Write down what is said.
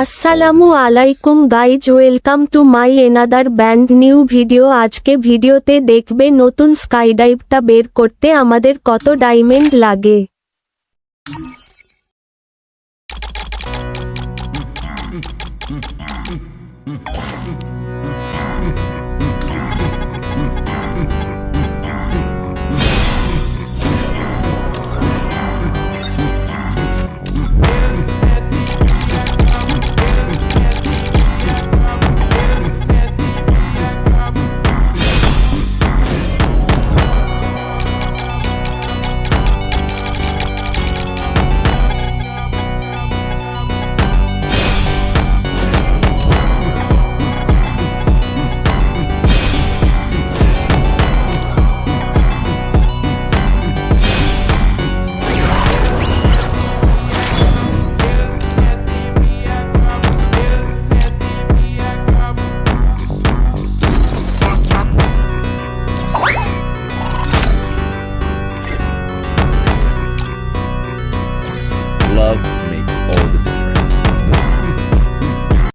আসসালামু আলাইকুম guys welcome to my another brand new video আজকে ভিডিওতে দেখবে নতুন স্কাইডাইভটা বের করতে আমাদের কত ডায়মন্ড লাগে। love.